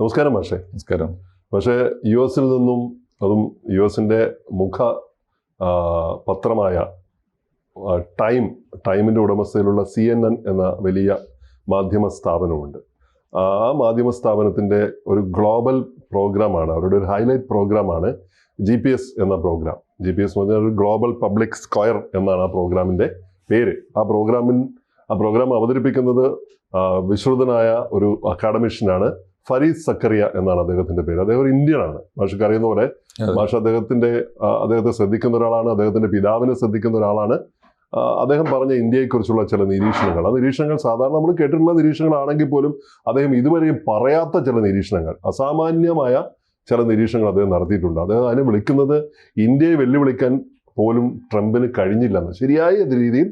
നമസ്കാരം മാഷേ. നമസ്കാരം. പക്ഷേ യു എസിൽ നിന്നും അതും യു എസിന്റെ മുഖ പത്രമായ ടൈം ടൈമിന്റെ ഉടമസ്ഥയിലുള്ള സി എൻ എൻ എന്ന വലിയ മാധ്യമ സ്ഥാപനമുണ്ട് ആ മാധ്യമ സ്ഥാപനത്തിന്റെ ഒരു ഗ്ലോബൽ പ്രോഗ്രാമാണ് അവരുടെ ഒരു ഹൈലൈറ്റ് പ്രോഗ്രാമാണ് ജി പി എസ് എന്ന പ്രോഗ്രാം. ജി പി എസ് എന്ന് പറഞ്ഞാൽ ഒരു ഗ്ലോബൽ പബ്ലിക് സ്ക്വയർ എന്നാണ് ആ പ്രോഗ്രാമിന്റെ പേര്. ആ പ്രോഗ്രാമിൻ ആ പ്രോഗ്രാം അവതരിപ്പിക്കുന്നത് വിശ്രുതനായ ഒരു അക്കാഡമിഷ്യനാണ് ഫരീദ് സക്കറിയ എന്നാണ് അദ്ദേഹത്തിന്റെ പേര്. അദ്ദേഹം ഒരു ഇന്ത്യനാണ്. മാഷക്ക് അറിയുന്ന പോലെ ഭാഷ മാഷ് അദ്ദേഹത്തിന്റെ അദ്ദേഹത്തെ ശ്രദ്ധിക്കുന്ന ഒരാളാണ് അദ്ദേഹത്തിന്റെ പിതാവിനെ ശ്രദ്ധിക്കുന്ന ഒരാളാണ്. അദ്ദേഹം പറഞ്ഞ ഇന്ത്യയെക്കുറിച്ചുള്ള ചില നിരീക്ഷണങ്ങൾ. ആ നിരീക്ഷണങ്ങൾ സാധാരണ നമ്മൾ കേട്ടിട്ടുള്ള നിരീക്ഷണങ്ങളാണെങ്കിൽ പോലും അദ്ദേഹം ഇതുവരെയും പറയാത്ത ചില നിരീക്ഷണങ്ങൾ അസാമാന്യമായ ചില നിരീക്ഷണങ്ങൾ അദ്ദേഹം നടത്തിയിട്ടുണ്ട്. അദ്ദേഹം അതിനെ വിളിക്കുന്നത് ഇന്ത്യയെ വെല്ലുവിളിക്കാൻ പോലും ട്രംപിന് കഴിഞ്ഞില്ലെന്ന്. ശരിയായ രീതിയിൽ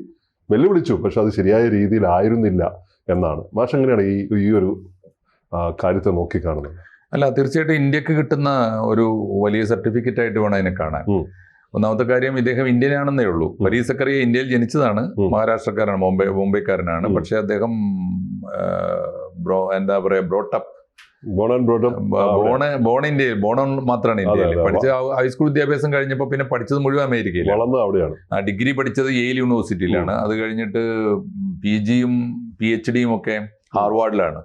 വെല്ലുവിളിച്ചു പക്ഷെ അത് ശരിയായ രീതിയിലായിരുന്നില്ല എന്നാണ്. മാഷ് എങ്ങനെയാണ് ഈ ഈ ഒരു കാര്യത്തെ നോക്കിക്കാണുന്നത് അല്ല തീർച്ചയായിട്ടും ഇന്ത്യയ്ക്ക് കിട്ടുന്ന ഒരു വലിയ സർട്ടിഫിക്കറ്റ് ആയിട്ട് വേണം അതിനെ കാണാൻ. ഒന്നാമത്തെ കാര്യം ഇദ്ദേഹം ഇന്ത്യനാണെന്നേ ഉള്ളൂ. പരീസ് സക്കറിയ ഇന്ത്യയിൽ ജനിച്ചതാണ്. മഹാരാഷ്ട്രക്കാരനാണ് മഹാരാഷ്ട്രക്കാരാണ് മുംബൈ മുംബൈക്കാരനാണ് പക്ഷേ അദ്ദേഹം ബ്രോ എന്താ പറയാ ബ്രോട്ടപ്പ്. ബോൺ ഇന്ത്യയിൽ ബോൺ മാത്രമാണ് ഇന്ത്യയിൽ. പഠിച്ച ഹൈസ്കൂൾ വിദ്യാഭ്യാസം കഴിഞ്ഞപ്പോൾ പിന്നെ പഠിച്ചത് മുഴുവൻ അമേരിക്കയിലാണ്. ആ ഡിഗ്രി പഠിച്ചത് യേൽ യൂണിവേഴ്സിറ്റിയിലാണ് അത് കഴിഞ്ഞിട്ട് പി ജിയും പി എച്ച് ഡിയും ഒക്കെ ഹാർവാർഡിലാണ്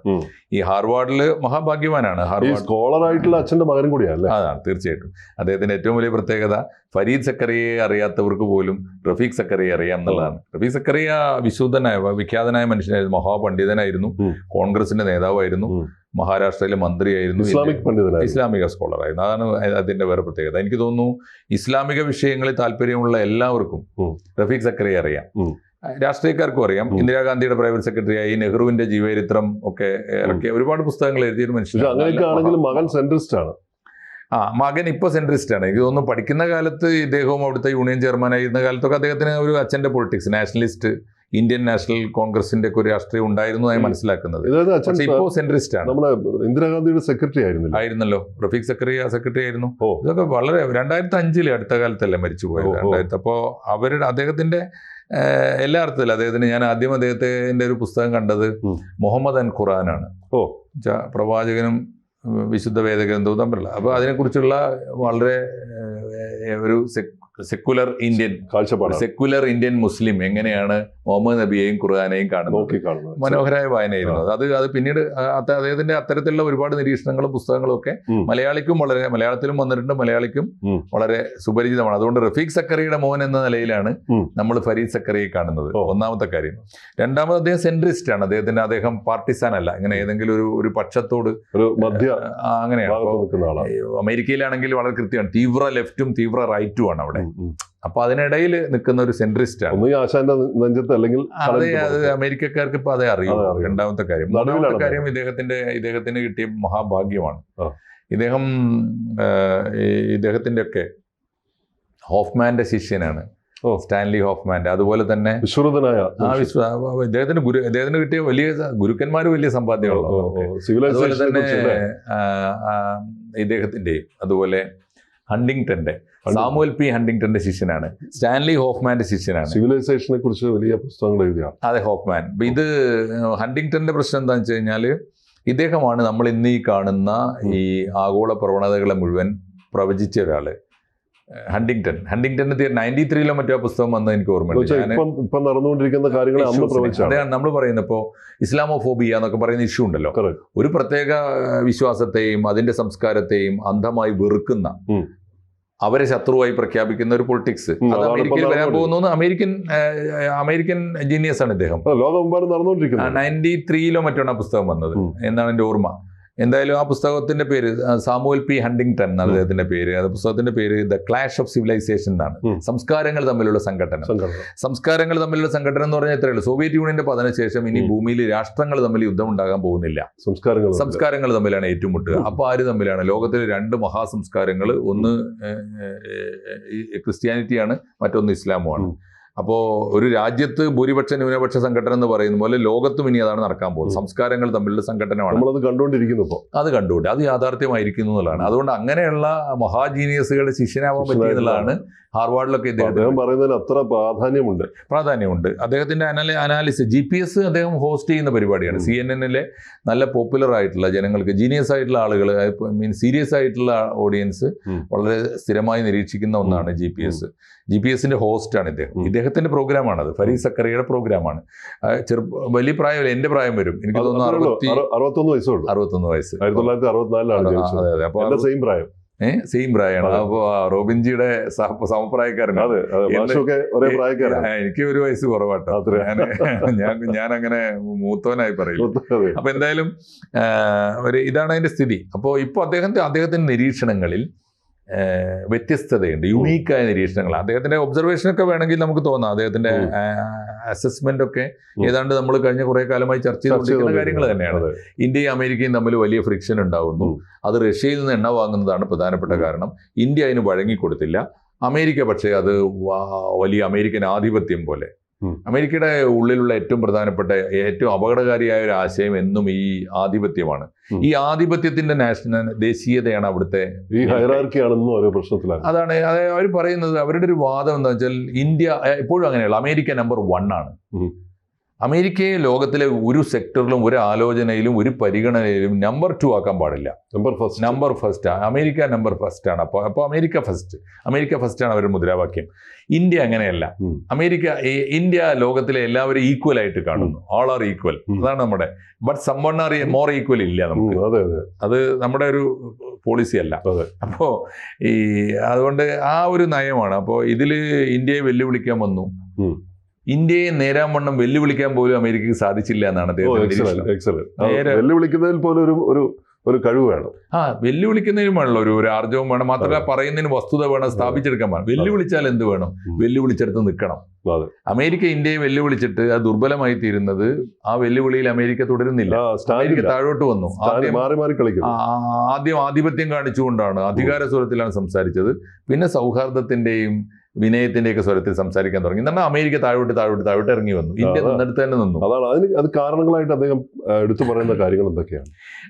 ഈ ഹാർവാർഡിൽ മഹാഭാഗ്യവാനാണ് ഹാർവാർഡ് സ്കോളർ ആയിട്ടുള്ള അച്ഛന്റെ മകനും കൂടിയാണ് അതാണ് തീർച്ചയായിട്ടും. അദ്ദേഹത്തിന്റെ ഏറ്റവും വലിയ പ്രത്യേകത ഫരീദ് സക്കറിയെ അറിയാത്തവർക്ക് പോലും റഫീഖ് സക്കറിയെ അറിയാം എന്നുള്ളതാണ്. റഫീഖ് സക്കറിയ വിശുദ്ധനായ വിഖ്യാതനായ മനുഷ്യനായിരുന്നു മഹാപണ്ഡിതനായിരുന്നു കോൺഗ്രസിന്റെ നേതാവായിരുന്നു മഹാരാഷ്ട്രയിലെ മന്ത്രിയായിരുന്നു ഇസ്ലാമിക് പണ്ഡിതനായി ഇസ്ലാമിക സ്കോളറായിരുന്നു. അതാണ് അതിന്റെ വേറെ പ്രത്യേകത. എനിക്ക് തോന്നുന്നു ഇസ്ലാമിക വിഷയങ്ങളിൽ താല്പര്യമുള്ള എല്ലാവർക്കും റഫീഖ് സക്കറിയെ അറിയാം. രാഷ്ട്രീയക്കാർക്കും അറിയാം. ഇന്ദിരാഗാന്ധിയുടെ പ്രൈവറ്റ് സെക്രട്ടറിയായി നെഹ്റുവിന്റെ ജീവചരിത്രം ഒക്കെ ഇറക്കിയ ഒരുപാട് പുസ്തകങ്ങൾ എഴുതിയൊരു മനുഷ്യൻ അങ്ങനെയൊക്കെ മനുഷ്യൻ ആണെങ്കിലും മകൻ സെൻട്രിസ്റ്റ് ആണ് ആ മകൻ ഇപ്പൊ സെൻട്രിസ്റ്റ് ആണ് എനിക്ക് തോന്നുന്നു പഠിക്കുന്ന കാലത്ത് ഇദ്ദേഹവും അവിടുത്തെ യൂണിയൻ ചെയർമാൻ ആയിരുന്ന കാലത്തൊക്കെ അദ്ദേഹത്തിന് ഒരു അച്ഛന്റെ പൊളിറ്റിക്സ് നാഷണലിസ്റ്റ് ഇന്ത്യൻ നാഷണൽ കോൺഗ്രസിന്റെ ഒക്കെ ഒരു രാഷ്ട്രീയം ഉണ്ടായിരുന്നതായി. മനസ്സിലാക്കുന്നത്. ഇപ്പോൾ ഇപ്പോ സെൻട്രിസ്റ്റ് ആണ് നമ്മുടെ ഇന്ദിരാഗാന്ധിയുടെ സെക്രട്ടറി ആയിരുന്നു ആയിരുന്നല്ലോ. റഫീഖ് സെക്രട്ടറി ആ സെക്രട്ടറി ആയിരുന്നു. ഓ. ഇതൊക്കെ വളരെ രണ്ടായിരത്തി അഞ്ചിൽ അടുത്ത കാലത്തല്ലേ മരിച്ചു പോയത്. രണ്ടായിരത്തി അപ്പോൾ അവരുടെ അദ്ദേഹത്തിന്റെ എല്ലാ അർത്ഥത്തിലും അദ്ദേഹത്തിന് ഞാൻ ആദ്യം അദ്ദേഹത്തിന്റെ ഒരു പുസ്തകം കണ്ടത്. മുഹമ്മദ് അൻ ഖുറാനാണ് ഓ. പ്രവാചകനും വിശുദ്ധ വേദഗ്രന്ഥവും തമ്മിലുള്ള. അപ്പോൾ അതിനെക്കുറിച്ചുള്ള വളരെ ഒരു സെക്കുലർ ഇന്ത്യൻ കാഴ്ചപ്പാട് സെക്കുലർ ഇന്ത്യൻ മുസ്ലിം എങ്ങനെയാണ് മുഹമ്മദ് നബിയെയും ഖുർആാനെയും കാണുന്നത്? നോക്കി കാണുന്നത് മനോഹരമായ വായനയായിരുന്നു അത്. അത് പിന്നീട് അദ്ദേഹത്തിന്റെ അത്തരത്തിലുള്ള ഒരുപാട് നിരീക്ഷണങ്ങളും പുസ്തകങ്ങളും ഒക്കെ മലയാളിക്കും വളരെ മലയാളത്തിലും വന്നിട്ടുണ്ട് മലയാളിക്കും വളരെ സുപരിചിതമാണ്. അതുകൊണ്ട് റഫീഖ് സക്കറിയുടെ മോൻ എന്ന നിലയിലാണ് നമ്മൾ ഫരീദ് സക്കറിയെ കാണുന്നത്. ഒന്നാമത്തെ കാര്യം. രണ്ടാമത് അദ്ദേഹം സെൻട്രിസ്റ്റ് ആണ് അദ്ദേഹത്തിന്റെ അദ്ദേഹം പാർട്ടിസാൻ അല്ല ഇങ്ങനെ ഏതെങ്കിലും ഒരു ഒരു പക്ഷത്തോട് ഒരു മധ്യ അങ്ങനെയാണ്. അമേരിക്കയിലാണെങ്കിൽ വളരെ കൃത്യമാണ്. തീവ്ര ലെഫ്റ്റും തീവ്ര റൈറ്റും ആണ് അവിടെ. അപ്പൊ അതിനിടയിൽ നിൽക്കുന്ന ഒരു സെൻട്രിസ്റ്റ് ആണ് ഒന്നുകിൽ ആശാന്റെ നെഞ്ചത്ത് അല്ലെങ്കിൽ അതെ അത് അമേരിക്കക്കാർക്ക് ഇപ്പൊ അതേ അറിയാം. രണ്ടാമത്തെ കാര്യം. മൂന്നാമത്തെ കാര്യം ഇദ്ദേഹത്തിന്റെ ഇദ്ദേഹത്തിന് കിട്ടിയ മഹാഭാഗ്യമാണ്. ഇദ്ദേഹം ഇദ്ദേഹത്തിന്റെ ഒക്കെ ഹോഫ്മാന്റെ ശിഷ്യനാണ്. സ്റ്റാൻലി ഹോഫ്മാന്റെ അതുപോലെ തന്നെ വിശ്രുതനായ ആ വിശ്വ ഇദ്ദേഹത്തിന് ഗുരു ഇദ്ദേഹത്തിന് കിട്ടിയ വലിയ ഗുരുക്കന്മാർ വലിയ സമ്പാദ്യമുള്ളൂ അതുപോലെ തന്നെ ഇദ്ദേഹത്തിന്റെയും അതുപോലെ ഹണ്ടിങ്ടന്റെ സാമുവൽ പി ഹണ്ടിങ്ടന്റെ ശിഷ്യനാണ്. സ്റ്റാൻലി ഹോഫ്മാന്റെ ശിഷ്യനാണ്. സിവിലൈസേഷനെ കുറിച്ച് വലിയ പുസ്തകങ്ങൾ എഴുതിയ അതെ ഹോഫ്മാൻ. ഇത് ഹണ്ടിങ്ടന്റെ പ്രശ്നം എന്താണെന്ന് വെച്ച് കഴിഞ്ഞാൽ ഇദ്ദേഹമാണ് നമ്മൾ ഇന്ന് ഈ കാണുന്ന ഈ ആഗോള പ്രവണതകളെ മുഴുവൻ പ്രവചിച്ച ഒരാൾ. ഹണ്ടിങ്ടൺ. ഹണ്ടിങ്ടൺ നയന്റി ത്രീയിലോ മറ്റോ പുസ്തകം വന്നത് എനിക്ക് ഓർമ്മയുണ്ട്. അതാണ് നമ്മൾ പറയുന്നത്. ഇപ്പോൾ ഇസ്ലാമോഫോബിയ എന്നൊക്കെ പറയുന്ന ഇഷ്യൂ ഉണ്ടല്ലോ. ഒരു പ്രത്യേക വിശ്വാസത്തെയും അതിന്റെ സംസ്കാരത്തെയും അന്ധമായി വെറുക്കുന്ന അവരെ ശത്രുവായി പ്രഖ്യാപിക്കുന്ന ഒരു പൊളിറ്റിക്സ് അത് അമേരിക്കയിൽ വരാൻ പോകുന്നു അമേരിക്കൻ അമേരിക്കൻ ജീനിയസ് ആണ് ഇദ്ദേഹം. നയന്റി ത്രീയിലോ മറ്റാണ് ആ പുസ്തകം വന്നത്. എന്നാണ് എന്റെ ഓർമ്മ. എന്തായാലും ആ പുസ്തകത്തിന്റെ പേര് സാമുവൽ പി. ഹണ്ടിങ്ടൺ എന്നാണ് അദ്ദേഹത്തിന്റെ അദ്ദേഹത്തിന്റെ പേര്. അത് പുസ്തകത്തിന്റെ പേര് ദ ക്ലാഷ് ഓഫ് സിവിലൈസേഷൻ എന്നാണ്. സംസ്കാരങ്ങൾ തമ്മിലുള്ള സംഘടന. സംസ്കാരങ്ങൾ തമ്മിലുള്ള സംഘടന എന്ന് പറഞ്ഞാൽ എത്രയുള്ളൂ സോവിയറ്റ് യൂണിയന്റെ പതന ശേഷം ഇനി ഭൂമിയിൽ രാഷ്ട്രങ്ങൾ തമ്മിൽ യുദ്ധം ഉണ്ടാകാൻ പോകുന്നില്ല. സംസ്കാരങ്ങൾ സംസ്കാരങ്ങൾ തമ്മിലാണ് ഏറ്റുമുട്ടുക. അപ്പോൾ ആര് തമ്മിലാണ്? ലോകത്തിലെ രണ്ട് മഹാസംസ്കാരങ്ങൾ ഒന്ന് ക്രിസ്ത്യാനിറ്റിയാണ് മറ്റൊന്ന് ഇസ്ലാമുമാണ്. അപ്പോൾ ഒരു രാജ്യത്ത് ഭൂരിപക്ഷ ന്യൂനപക്ഷ സംഘടന എന്ന് പറയുന്ന പോലെ ലോകത്തും ഇനി അതാണ് നടക്കാൻ പോകുന്നത്. സംസ്കാരങ്ങൾ തമ്മിലുള്ള സംഘടനമാണ് നമ്മളത് കണ്ടുകൊണ്ടിരിക്കുന്നു ഇപ്പോൾ അത് കണ്ടുകൊണ്ട് അത് യാഥാർത്ഥ്യമായിരിക്കുന്നു എന്നുള്ളതാണ്. അതുകൊണ്ട് അങ്ങനെയുള്ള മഹാജീനിയസുകളുടെ ശിഷ്യനാവാൻ പറ്റി എന്നുള്ളതാണ് ഹാർവാർഡിലൊക്കെ അദ്ദേഹം പറയുന്നതിന് അത്ര പ്രാധാന്യമുണ്ട്. പ്രാധാന്യമുണ്ട്. അദ്ദേഹത്തിന്റെ അനാലി അനാലിസിസ് ജി പി എസ് അദ്ദേഹം ഹോസ്റ്റ് ചെയ്യുന്ന പരിപാടിയാണ്. സി എൻ എന്നിലെ നല്ല പോപ്പുലർ ആയിട്ടുള്ള ജനങ്ങൾക്ക് ജീനിയസ് ആയിട്ടുള്ള ആളുകൾ മീൻ സീരിയസ് ആയിട്ടുള്ള ഓഡിയൻസ് വളരെ സ്ഥിരമായി നിരീക്ഷിക്കുന്ന ഒന്നാണ് G P S G P എസിന്റെ ഹോസ്റ്റാണ് ഇദ്ദേഹം. ഇദ്ദേഹത്തിന്റെ പ്രോഗ്രാമാണത് ഫരീദ് സക്കറിയുടെ പ്രോഗ്രാമാണ് ചെറുപ്പ വലിയ പ്രായമല്ല എന്റെ പ്രായം വരും. എനിക്ക് തോന്നുന്നു അറുപത്തൊന്ന് വയസ്സുള്ളൂ അറുപത്തൊന്ന് വയസ്സ്. ആയിരത്തി തൊള്ളായിരത്തി അറുപത്തിനാലിലാണ് അതെ സെയിം പ്രായം. സെയിം പ്രായമാണ് അപ്പോൾ അപ്പൊ റോബിൻജിയുടെ സമപ്രായക്കാരനാണ് എനിക്ക് ഒരു വയസ്സ് കുറവാട്ടോ. ഞാൻ ഞാൻ അങ്ങനെ മൂത്തവനായി പറയും അപ്പൊ എന്തായാലും ഒരു ഇതാണ് അതിന്റെ സ്ഥിതി. അപ്പോൾ ഇപ്പോൾ അദ്ദേഹത്തെ അദ്ദേഹത്തിന്റെ നിരീക്ഷണങ്ങളിൽ വ്യത്യസ്തതയുണ്ട് യുണീക്കായ നിരീക്ഷണങ്ങൾ അദ്ദേഹത്തിന്റെ ഒബ്സർവേഷൻ ഒക്കെ വേണമെങ്കിൽ നമുക്ക് തോന്നാം. അദ്ദേഹത്തിന്റെ. അസസ്മെന്റ് ഒക്കെ. ഏതാണ്ട് നമ്മൾ കഴിഞ്ഞ കുറെ കാലമായി ചർച്ച ചെയ്തുകൊണ്ടിരിക്കുന്ന കാര്യങ്ങൾ തന്നെയാണ്. ഇന്ത്യയും അമേരിക്കയും തമ്മിൽ വലിയ ഫ്രിക്ഷൻ ഉണ്ടാകുന്നു അത് റഷ്യയിൽ നിന്ന് എണ്ണ വാങ്ങുന്നതാണ് പ്രധാനപ്പെട്ട കാരണം. ഇന്ത്യ അതിന് വഴങ്ങിക്കൊടുത്തില്ല. അമേരിക്ക പക്ഷേ അത് വലിയ അമേരിക്കൻ ആധിപത്യം പോലെ. അമേരിക്കയുടെ ഉള്ളിലുള്ള ഏറ്റവും പ്രധാനപ്പെട്ട ഏറ്റവും അപകടകാരിയായ ഒരു ആശയം എന്നും ഈ ആധിപത്യമാണ്. ഈ ആധിപത്യത്തിന്റെ നാഷണൽ ദേശീയതയാണ് അവിടുത്തെ ഈ ഹൈറാർക്കി ആണെന്നും ഓരോ പ്രശ്നത്തിലാണ്. അതാണ് അവർ പറയുന്നത് അവരുടെ ഒരു വാദം എന്താ വെച്ചാൽ ഇന്ത്യ എപ്പോഴും അങ്ങനെയുള്ള അമേരിക്ക നമ്പർ വൺ ആണ്. അമേരിക്കയെ ലോകത്തിലെ ഒരു സെക്ടറിലും ഒരു ആലോചനയിലും ഒരു പരിഗണനയിലും നമ്പർ ടു ആക്കാൻ പാടില്ല. Number first number first America number first ആണ്. അപ്പോൾ അപ്പോൾ അമേരിക്ക ഫസ്റ്റ് അമേരിക്ക ഫസ്റ്റ് ആണ് അവരുടെ മുദ്രാവാക്യം. ഇന്ത്യ അങ്ങനെയല്ല. അമേരിക്ക ഇന്ത്യ ലോകത്തിലെ എല്ലാവരും ഈക്വൽ ആയിട്ട് കാണുന്നു. ഓൾ ആർ ഈക്വൽ അതാണ് നമ്മുടെ. But some are more equal ഇല്ല നമുക്ക്. അതെ അതെ. അത് നമ്മുടെ ഒരു പോളിസി അല്ല. അപ്പോൾ ഈ അതുകൊണ്ട് ആ ഒരു നയമാണ്. അപ്പോൾ ഇതിൽ ഇന്ത്യയെ വെല്ലുവിളിക്കാൻ വന്നു. ഇന്ത്യയെ നേരാൻ വണ്ണം വെല്ലുവിളിക്കാൻ പോലും അമേരിക്കക്ക് സാധിച്ചില്ല എന്നാണ് വെല്ലുവിളിക്കുന്നതിൽ പോലും ഒരു ഒരു ഒരു കഴിവ് വേണം. ആ വെല്ലുവിളിക്കുന്നതിനും വേണമല്ലോ ഒരു ഒരു ആർജവും വേണം. മാത്രമല്ല പറയുന്നതിന് വസ്തുത വേണം സ്ഥാപിച്ചെടുക്കാൻ വേണം. വെല്ലുവിളിച്ചാൽ എന്ത് വേണം? വെല്ലുവിളിച്ചെടുത്ത് നിൽക്കണം. അമേരിക്ക ഇന്ത്യയെ വെല്ലുവിളിച്ചിട്ട് അത് ദുർബലമായി തീരുന്നത് ആ വെല്ലുവിളിയിൽ അമേരിക്ക തുടരുന്നില്ല. അമേരിക്ക താഴോട്ട് വന്നു. ആദ്യം മാറി മാറി ആദ്യം ആധിപത്യം കാണിച്ചുകൊണ്ടാണ് അധികാര സ്വരത്തിലാണ് സംസാരിച്ചത്. പിന്നെ സൗഹാർദ്ദത്തിന്റെയും വിനയത്തിന്റെയൊക്കെ സ്വരത്തിൽ സംസാരിക്കാൻ തുടങ്ങി. നമ്മൾ അമേരിക്ക താഴോട്ട് താഴോട്ട് താഴോട്ട് ഇറങ്ങി വന്നു. ഇന്ത്യ. നിന്നിടത്ത് തന്നെ നിന്നു. അതാണ്. അതിന് അത് കാരണങ്ങളായിട്ട് അദ്ദേഹം എടുത്തു പറയുന്ന കാര്യങ്ങൾ എന്തൊക്കെയാണ്?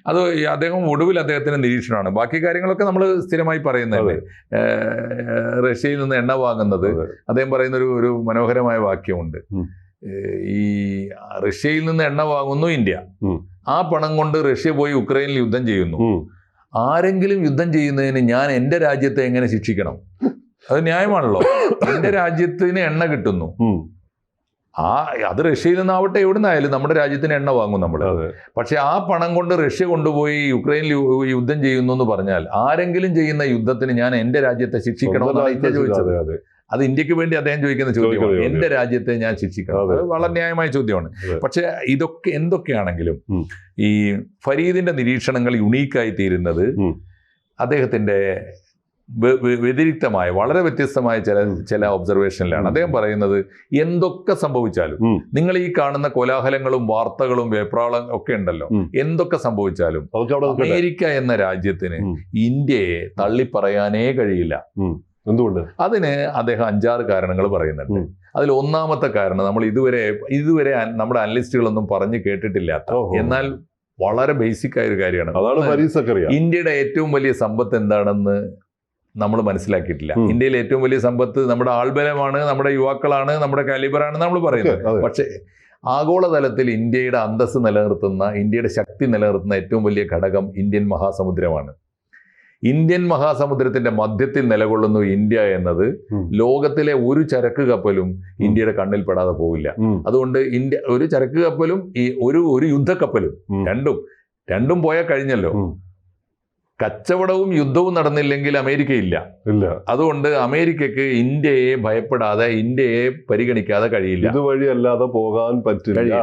അത് അദ്ദേഹം ഒടുവിൽ അദ്ദേഹത്തിന്റെ നിരീക്ഷണമാണ്. ബാക്കി കാര്യങ്ങളൊക്കെ നമ്മൾ സ്ഥിരമായി പറയുന്നത് റഷ്യയിൽ നിന്ന് എണ്ണ വാങ്ങുന്നത് അദ്ദേഹം പറയുന്ന ഒരു ഒരു മനോഹരമായ വാക്യമുണ്ട്. ഈ റഷ്യയിൽ നിന്ന് എണ്ണ വാങ്ങുന്നു ഇന്ത്യ. ആ പണം കൊണ്ട് റഷ്യ പോയി ഉക്രൈനിൽ യുദ്ധം ചെയ്യുന്നു. ആരെങ്കിലും യുദ്ധം ചെയ്യുന്നതിന് ഞാൻ എന്റെ രാജ്യത്തെ എങ്ങനെ ശിക്ഷിക്കണം? അത് ന്യായമാണല്ലോ. എന്റെ രാജ്യത്തിന് എണ്ണ കിട്ടുന്നു. ആ അത് റഷ്യയിൽ നിന്നാവട്ടെ എവിടെ നിന്നായാലും നമ്മുടെ രാജ്യത്തിന് എണ്ണ വാങ്ങും നമ്മൾ പക്ഷെ ആ പണം കൊണ്ട് റഷ്യ കൊണ്ടുപോയി യുക്രൈനിൽ യുദ്ധം ചെയ്യുന്നു എന്ന് പറഞ്ഞാൽ ആരെങ്കിലും ചെയ്യുന്ന യുദ്ധത്തിന് ഞാൻ എന്റെ രാജ്യത്തെ ശിക്ഷിക്കണമെന്നാണ് ചോദിച്ചത്. അതെ ഇന്ത്യയ്ക്ക് വേണ്ടി അദ്ദേഹം ചോദിക്കുന്ന ചോദ്യമാണ്. എന്റെ രാജ്യത്തെ ഞാൻ ശിക്ഷിക്കണം. അത്. വളരെ ന്യായമായ ചോദ്യമാണ്. പക്ഷെ ഇതൊക്കെ എന്തൊക്കെയാണെങ്കിലും ഈ ഫരീദിന്റെ നിരീക്ഷണങ്ങൾ യുണീക്കായി തീരുന്നത് അദ്ദേഹത്തിന്റെ വ്യതിരിക്തമായ വളരെ വ്യത്യസ്തമായ ചില. ചില ഒബ്സർവേഷനിലാണ് അദ്ദേഹം പറയുന്നത് എന്തൊക്കെ സംഭവിച്ചാലും നിങ്ങൾ ഈ കാണുന്ന കോലാഹലങ്ങളും വാർത്തകളും വേപ്രാളും ഒക്കെ ഉണ്ടല്ലോ. എന്തൊക്കെ സംഭവിച്ചാലും അമേരിക്ക എന്ന രാജ്യത്തിന് ഇന്ത്യയെ തള്ളിപ്പറയാനേ കഴിയില്ല. എന്തുകൊണ്ട്? അതിന് അദ്ദേഹം അഞ്ചാറ് കാരണങ്ങൾ പറയുന്നുണ്ട്. അതിൽ ഒന്നാമത്തെ കാരണം നമ്മൾ ഇതുവരെ ഇതുവരെ നമ്മുടെ അനലിസ്റ്റുകളൊന്നും പറഞ്ഞു കേട്ടിട്ടില്ലാത്ത എന്നാൽ വളരെ ബേസിക് ആയ ഒരു കാര്യമാണ്. ഇന്ത്യയുടെ ഏറ്റവും വലിയ സമ്പത്ത് എന്താണെന്ന് നമ്മൾ മനസ്സിലാക്കിയിട്ടില്ല. ഇന്ത്യയിൽ ഇന്ത്യയിലെ ഏറ്റവും വലിയ സമ്പത്ത് നമ്മുടെ ആൾബലമാണ് നമ്മുടെ യുവാക്കളാണ് നമ്മുടെ കാലിബറാണ് നമ്മൾ പറയുന്നത്. പക്ഷെ ആഗോളതലത്തിൽ ഇന്ത്യയുടെ അന്തസ്സ് നിലനിർത്തുന്ന ഇന്ത്യയുടെ ശക്തി നിലനിർത്തുന്ന ഏറ്റവും വലിയ ഘടകം ഇന്ത്യൻ മഹാസമുദ്രമാണ്. ഇന്ത്യൻ മഹാസമുദ്രത്തിന്റെ മധ്യത്തിൽ നിലകൊള്ളുന്നു ഇന്ത്യ എന്നത് ലോകത്തിലെ ഒരു ചരക്ക് കപ്പലും ഇന്ത്യയുടെ കണ്ണിൽ പെടാതെ പോവില്ല. അതുകൊണ്ട് ഇന്ത്യ ഒരു ചരക്ക് കപ്പലും ഈ ഒരു ഒരു യുദ്ധക്കപ്പലും രണ്ടും രണ്ടും പോയാൽ കഴിഞ്ഞല്ലോ. കച്ചവടവും യുദ്ധവും നടന്നില്ലെങ്കിൽ അമേരിക്കയില്ല ഇല്ല. അതുകൊണ്ട് അമേരിക്കക്ക് ഇന്ത്യയെ ഭയപ്പെടാതെ ഇന്ത്യയെ പരിഗണിക്കാതെ കഴിയില്ല. ഇതുവഴി അല്ലാതെ പോകാൻ പറ്റില്ല.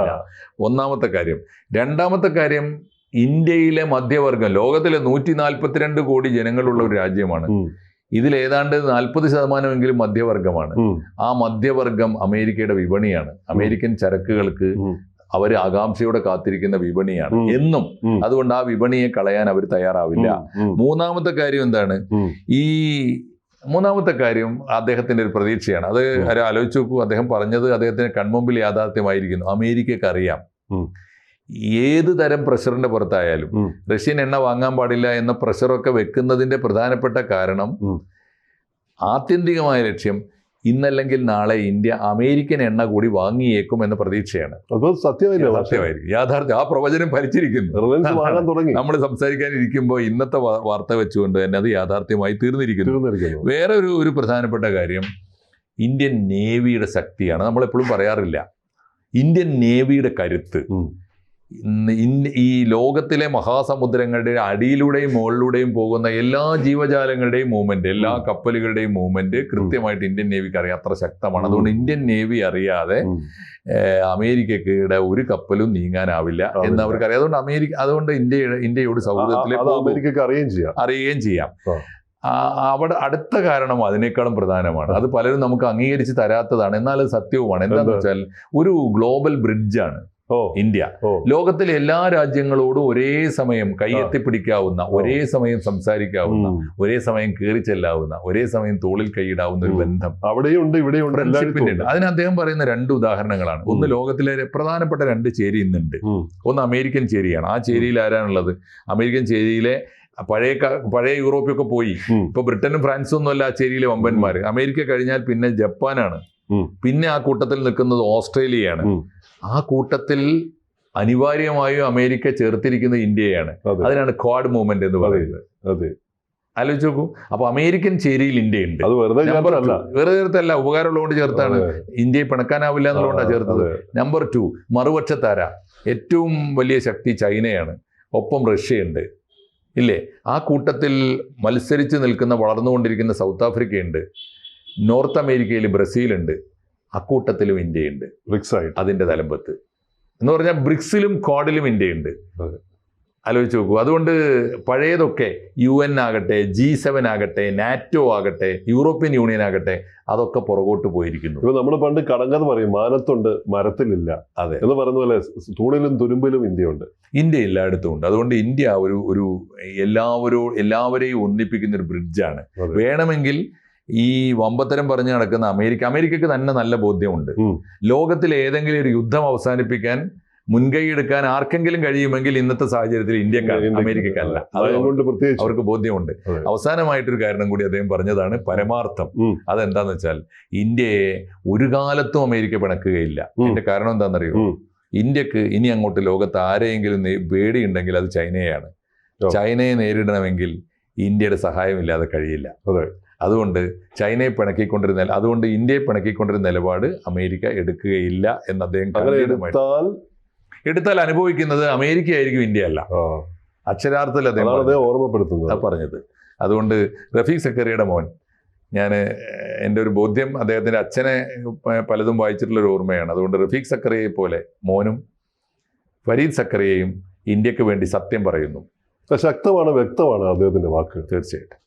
ഒന്നാമത്തെ കാര്യം. രണ്ടാമത്തെ കാര്യം ഇന്ത്യയിലെ മധ്യവർഗം ലോകത്തിലെ നൂറ്റി നാൽപ്പത്തിരണ്ട് കോടി ജനങ്ങളുള്ള ഒരു രാജ്യമാണ്. ഇതിൽ ഏതാണ്ട് നാൽപ്പത് ശതമാനമെങ്കിലും മധ്യവർഗമാണ്. ആ മധ്യവർഗം അമേരിക്കയുടെ വിപണിയാണ്. അമേരിക്കൻ ചരക്കുകൾക്ക്. അവർ ആകാംക്ഷയോടെ കാത്തിരിക്കുന്ന വിപണിയാണ്. എന്നും അതുകൊണ്ട് ആ വിപണിയെ കളയാൻ അവർ തയ്യാറാവില്ല. മൂന്നാമത്തെ കാര്യം എന്താണ്? ഈ മൂന്നാമത്തെ കാര്യം അദ്ദേഹത്തിന്റെ ഒരു പ്രതീക്ഷയാണ്. അത്. ആരും ആലോചിച്ച് നോക്കൂ. അദ്ദേഹം പറഞ്ഞത് അദ്ദേഹത്തിന് കൺമുമ്പിൽ യാഥാർത്ഥ്യമായിരിക്കുന്നു. അമേരിക്കക്ക് അറിയാം. ഏത് തരം പ്രഷറിന്റെ പുറത്തായാലും റഷ്യൻ എണ്ണ വാങ്ങാൻ പാടില്ല എന്ന പ്രഷറൊക്കെ വെക്കുന്നതിന്റെ പ്രധാനപ്പെട്ട കാരണം ആത്യന്തികമായ ലക്ഷ്യം ഇന്നല്ലെങ്കിൽ നാളെ ഇന്ത്യ അമേരിക്കൻ എണ്ണ കൂടി വാങ്ങിയേക്കും എന്ന പ്രതീക്ഷയാണ്. സത്യമായില്ല സത്യമായിരിക്കും യാഥാർത്ഥ്യം ആ പ്രവചനം ഫലിച്ചിരിക്കുന്നു. തുടങ്ങി. നമ്മൾ സംസാരിക്കാനിരിക്കുമ്പോൾ ഇന്നത്തെ വാർത്ത വെച്ചുകൊണ്ട് തന്നെ അത് യാഥാർത്ഥ്യമായി തീർന്നിരിക്കുന്നു. വേറെ ഒരു ഒരു പ്രധാനപ്പെട്ട കാര്യം ഇന്ത്യൻ നേവിയുടെ ശക്തിയാണ് നമ്മളെപ്പോഴും പറയാറില്ല. ഇന്ത്യൻ നേവിയുടെ കരുത്ത്. ഈ ലോകത്തിലെ മഹാസമുദ്രങ്ങളുടെ അടിയിലൂടെയും മുകളിലൂടെയും പോകുന്ന എല്ലാ ജീവജാലങ്ങളുടെയും മൂവ്മെന്റ് എല്ലാ കപ്പലുകളുടെയും മൂവ്മെന്റ് കൃത്യമായിട്ട് ഇന്ത്യൻ നേവിക്ക് അറിയാം. അത്ര ശക്തമാണ്. അതുകൊണ്ട് ഇന്ത്യൻ നേവി അറിയാതെ. അമേരിക്കയുടെ ഒരു കപ്പലും നീങ്ങാനാവില്ല എന്ന് അവർക്ക് അവർക്കറിയാം അതുകൊണ്ട് അമേരിക്ക അതുകൊണ്ട് ഇന്ത്യയുടെ ഇന്ത്യയോട് സൗഹൃദത്തിലെ. അമേരിക്കക്ക് അറിയുകയും ചെയ്യാം. അറിയുകയും ചെയ്യാം. അവിടെ അടുത്ത കാരണം അതിനേക്കാളും പ്രധാനമാണ്. അത് പലരും നമുക്ക് അംഗീകരിച്ച് തരാത്തതാണ്. എന്നാൽ സത്യവുമാണ്. എന്താണെന്ന് വെച്ചാൽ ഒരു ഗ്ലോബൽ ബ്രിഡ്ജാണ് ഇന്ത്യ. ലോകത്തിലെ എല്ലാ രാജ്യങ്ങളോടും ഒരേ സമയം കൈയെത്തിപ്പിടിക്കാവുന്ന ഒരേ സമയം സംസാരിക്കാവുന്ന ഒരേ സമയം കയറി ചെല്ലാവുന്ന ഒരേ സമയം തോളിൽ കൈയിടാവുന്ന ഒരു ബന്ധം. അവിടെയുണ്ട് ഇവിടെയുണ്ട് ഫ്രണ്ട്ഷിപ്പിന്റെ അതിന് അദ്ദേഹം പറയുന്ന രണ്ട് ഉദാഹരണങ്ങളാണ്. ഒന്ന് ലോകത്തിലെ പ്രധാനപ്പെട്ട രണ്ട് ചേരി ഇന്നുണ്ട്. ഒന്ന് അമേരിക്കൻ ചേരിയാണ്. ആ ചേരിയിൽ ആരാണുള്ളത്? അമേരിക്കൻ ചേരിയിലെ പഴയ പഴയ യൂറോപ്പിയൊക്കെ പോയി. ഇപ്പൊ ബ്രിട്ടനും ഫ്രാൻസും ഒന്നും അല്ല ആ ചേരിയിലെ വമ്പന്മാർ അമേരിക്ക കഴിഞ്ഞാൽ പിന്നെ ജപ്പാനാണ്. പിന്നെ ആ കൂട്ടത്തിൽ നിൽക്കുന്നത് ഓസ്ട്രേലിയയാണ്. ആ കൂട്ടത്തിൽ അനിവാര്യമായും അമേരിക്ക ചേർത്തിരിക്കുന്നത് ഇന്ത്യയാണ്. അതെ. അതിനാണ് ക്വാഡ് മൂവ്മെന്റ് എന്ന് പറയുന്നത്. അതെ. ആലോചിച്ച് നോക്കൂ. അപ്പൊ അമേരിക്കൻ ചേരിയിൽ ഇന്ത്യ ഉണ്ട് അത് വെറുതെ ചേർത്തല്ല വെറുതെ ചേർത്തല്ല ഉപകാരമുള്ളതുകൊണ്ട് ചേർത്താണ്. ഇന്ത്യയെ പിണക്കാനാവില്ല എന്നുള്ളതുകൊണ്ടാണ് ചേർത്തത്. നമ്പർ ടു മറുപക്ഷത്താര? ഏറ്റവും വലിയ ശക്തി ചൈനയാണ്. ഒപ്പം റഷ്യയുണ്ട്. ഇല്ലേ? ആ കൂട്ടത്തിൽ മത്സരിച്ച് നിൽക്കുന്ന വളർന്നുകൊണ്ടിരിക്കുന്ന സൗത്ത് ആഫ്രിക്കയുണ്ട്. നോർത്ത് അമേരിക്കയിൽ ബ്രസീലുണ്ട് അക്കൂട്ടത്തിലും ഇന്ത്യയുണ്ട്. ബ്രിക്സ് ആയിട്ട് അതിന്റെ തലമ്പത്ത് എന്ന് പറഞ്ഞാൽ ബ്രിക്സിലും കോഡിലും ഇന്ത്യയുണ്ട്. ആലോചിച്ച് നോക്കൂ. അതുകൊണ്ട് പഴയതൊക്കെ യു എൻ ആകട്ടെ ജി സെവൻ ആകട്ടെ നാറ്റോ ആകട്ടെ യൂറോപ്യൻ യൂണിയൻ ആകട്ടെ അതൊക്കെ പുറകോട്ട് പോയിരിക്കുന്നു. ഇപ്പൊ നമ്മൾ പണ്ട് കടങ്കഥ പറയും മാനത്തുണ്ട് മരത്തിലില്ല. അതെ. എന്ന് പറയുന്ന പോലെ തൂണിലും തുരുമ്പിലും ഇന്ത്യയുണ്ട്. ഇന്ത്യ എല്ലായിടത്തും ഉണ്ട്. അതുകൊണ്ട് ഇന്ത്യ ഒരു ഒരു എല്ലാവരോ എല്ലാവരെയും ഒന്നിപ്പിക്കുന്ന ഒരു ബ്രിഡ്ജാണ്. വേണമെങ്കിൽ ഈ വമ്പത്തരം പറഞ്ഞു നടക്കുന്ന അമേരിക്ക അമേരിക്കക്ക് തന്നെ നല്ല ബോധ്യമുണ്ട്. ലോകത്തിൽ ഏതെങ്കിലും ഒരു യുദ്ധം അവസാനിപ്പിക്കാൻ മുൻകൈ എടുക്കാൻ ആർക്കെങ്കിലും കഴിയുമെങ്കിൽ ഇന്നത്തെ സാഹചര്യത്തിൽ ഇന്ത്യക്കാർ ഇന്ത്യയ്ക്ക് അമേരിക്കക്കല്ല. അതുകൊണ്ട് പ്രത്യേകിച്ച്. അവർക്ക് ബോധ്യമുണ്ട്. അവസാനമായിട്ടൊരു കാരണം കൂടി അദ്ദേഹം പറഞ്ഞതാണ് പരമാർത്ഥം. അതെന്താന്ന് വെച്ചാൽ ഇന്ത്യയെ ഒരു കാലത്തും അമേരിക്ക പിണക്കുകയില്ല. എന്റെ കാരണം എന്താണെന്നറിയോ. ഇന്ത്യയ്ക്ക് ഇനി അങ്ങോട്ട് ലോകത്ത് ആരെയെങ്കിലും പേടിയുണ്ടെങ്കിൽ അത് ചൈനയാണ്. ചൈനയെ നേരിടണമെങ്കിൽ ഇന്ത്യയുടെ സഹായമില്ലാതെ കഴിയില്ല. അതെ. അതുകൊണ്ട് ചൈനയെ പിണക്കിക്കൊണ്ടിരുന്ന അതുകൊണ്ട് ഇന്ത്യയെ പിണക്കിക്കൊണ്ടിരുന്ന നിലപാട് അമേരിക്ക എടുക്കുകയില്ല എന്ന് അദ്ദേഹം എടുത്താൽ എടുത്താൽ അനുഭവിക്കുന്നത് അമേരിക്ക ആയിരിക്കും ഇന്ത്യ അല്ല. അക്ഷരാർത്ഥത്തിൽ. അദ്ദേഹം ഓർമ്മപ്പെടുത്തുന്നത്. പറഞ്ഞത്. അതുകൊണ്ട് റഫീഖ് സക്കറിയുടെ മോൻ. ഞാൻ എന്റെ ഒരു ബോധ്യം അദ്ദേഹത്തിന്റെ അച്ഛനെ പലതും വായിച്ചിട്ടുള്ള ഒരു ഓർമ്മയാണ്. അതുകൊണ്ട് റഫീഖ് സക്കറിയെ പോലെ മോനും ഫരീദ് സക്കറിയെയും ഇന്ത്യയ്ക്ക് വേണ്ടി സത്യം പറയുന്നു. ശക്തമാണ് വ്യക്തമാണ് അദ്ദേഹത്തിന്റെ വാക്ക്. തീർച്ചയായിട്ടും.